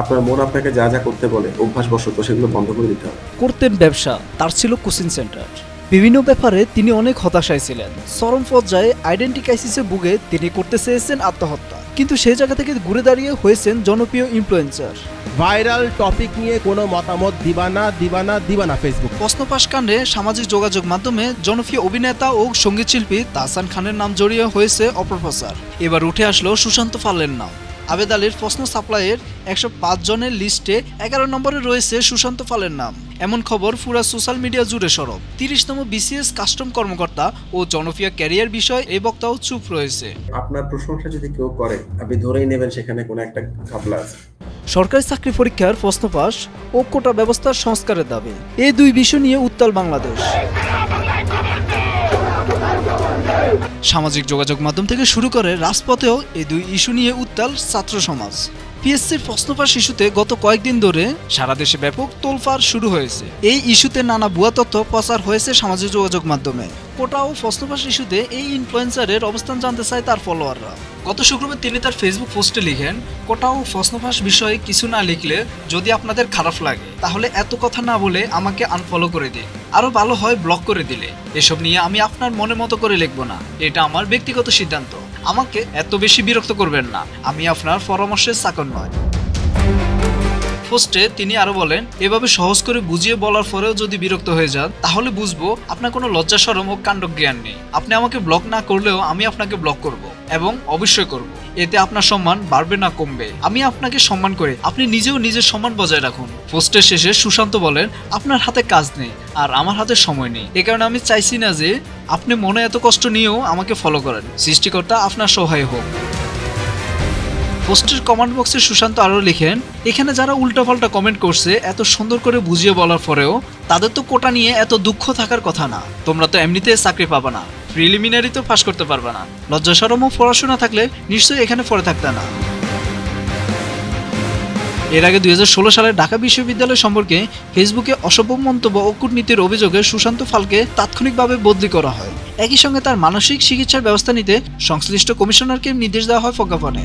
আপনার মন আপনাকে যা যা করতে বলে অভ্যাসবশত সেগুলো বন্ধ করে দিতে হবে। করতেন ব্যবসা তার ছিল কোচিং সেন্টার। বিভিন্ন ব্যাপারে তিনি অনেক হতাশায় ছিলেন। চরম পর্যায়ে আইডেন্টি ক্রাইসিসে ভুগে তিনি করতে চেয়েছেন আত্মহত্যা। কিন্তু সেই জায়গা থেকে ঘুরে দাঁড়িয়ে হয়েছেন জনপ্রিয় ইনফ্লুয়েন্সার ভাইরাল টপিক নিয়ে কোনো মতামত দিবানা দিবানা দিবানা ফেসবুক প্রশ্নপাশ কাণ্ডে সামাজিক যোগাযোগ মাধ্যমে জনপ্রিয় অভিনেতা ও সঙ্গীতশিল্পী তাহসান খানের নাম জড়িয়ে হয়েছে অপপ্রচার এবার উঠে আসলো সুশান্ত পালের নাম। আবেদ আলীর প্রশ্ন সাপ্লাইয়ের একশো পাঁচ জনের লিস্টে এগারো নম্বরে রয়েছে সুশান্ত পালের নাম। এমন খবর পুরা সোশ্যাল মিডিয়া জুড়ে সরব। তিরিশতম বিসিএস কাস্টম কর্মকর্তা ও জনপ্রিয় ক্যারিয়ার বিষয় এই বক্তাও চুপ রয়েছে। আপনার প্রশংসা যদি কেউ করে আপনি ধরেই নেবেন সেখানে কোনো একটা ঘাপলা আছে। সরকারি চাকরি পরীক্ষার প্রশ্ন পাস ও কোটা ব্যবস্থার সংস্কারের দাবি। এই দুই বিষয় নিয়ে উত্তাল বাংলাদেশ। সামাজিক যোগাযোগ মাধ্যম থেকে শুরু করে রাজপথেও এই দুই ইস্যু নিয়ে উত্তাল ছাত্র সমাজ। পিএসসির প্রশ্নপাশ ইস্যুতে গত কয়েকদিন ধরে সারা দেশে ব্যাপক তোলফার শুরু হয়েছে। এই ইস্যুতে নানা ভুয়া তথ্য প্রচার হয়েছে সামাজিক যোগাযোগ মাধ্যমে। কোটা ও প্রশ্নপাশ ইস্যুতে এই ইনফ্লুয়েন্সারের অবস্থান জানতে চায় তার ফলোয়াররা গত শুক্রবার তিনি তার ফেসবুক পোস্টে লিখেন কোটা ও প্রশ্নপাশ বিষয়ে কিছু না লিখলে যদি আপনাদের খারাপ লাগে, তাহলে এত কথা না বলে আমাকে আনফলো করে দিন। আরও ভালো হয় ব্লক করে দিলে। এসব নিয়ে আমি আপনার মনের মতো করে লিখব না। এটা আমার ব্যক্তিগত সিদ্ধান্ত। আমাকে এত বেশি বিরক্ত করবেন না। আমি আপনার পরামর্শের চাকর নয়। পোস্টে তিনি আরও বলেন, এভাবে সহজ করে বুঝিয়ে বলার পরেও যদি বিরক্ত হয়ে যান, তাহলে বুঝব আপনার কোনো লজ্জা, সরম ও কাণ্ড জ্ঞান নেই। আপনি আমাকে ব্লক না করলেও আমি আপনাকে ব্লক করব এবং অবশ্যই করব। এতে আপনার সম্মান বাড়বে না, কমবে। আমি আপনাকে সম্মান করে। আপনি নিজেও নিজের সম্মান বজায় রাখুন। পোস্টের শেষে সুশান্ত বলেন, আপনার হাতে কাজ নেই আর আমার হাতে সময় নেই। এ কারণে আমি চাইছি না যে আপনি মনে এত কষ্ট নিয়েও আমাকে ফলো করেন। সৃষ্টিকর্তা আপনার সহায় হোক। পোস্টের কমেন্ট বক্সে সুশান্ত আরও লিখেন, এখানে যারা উল্টাপাল্টা কমেন্ট করছে, এত সুন্দর করে বুঝিয়ে বলার পরেও তাদের তো কোটা নিয়ে এত দুঃখ থাকার কথা না। তোমরা তো এমনিতে চাকরি পাবা না, প্রিলিমিনারি তো পাশ করতে পারবে না। লজ্জা সরম ও পড়াশোনা থাকলে নিশ্চয়ই এখানে পড়ে থাকতে না। এর আগে দুই সালে ঢাকা বিশ্ববিদ্যালয় সম্পর্কে ফেসবুকে অসভ্য মন্তব্য ও কূটনীতির অভিযোগে সুশান্ত ফালকে তাৎক্ষণিকভাবে বদলি করা হয়। একই সঙ্গে তার মানসিক চিকিৎসার ব্যবস্থা নিতে সংশ্লিষ্ট কমিশনারকে নির্দেশ দেওয়া হয় প্রজ্ঞাপনে।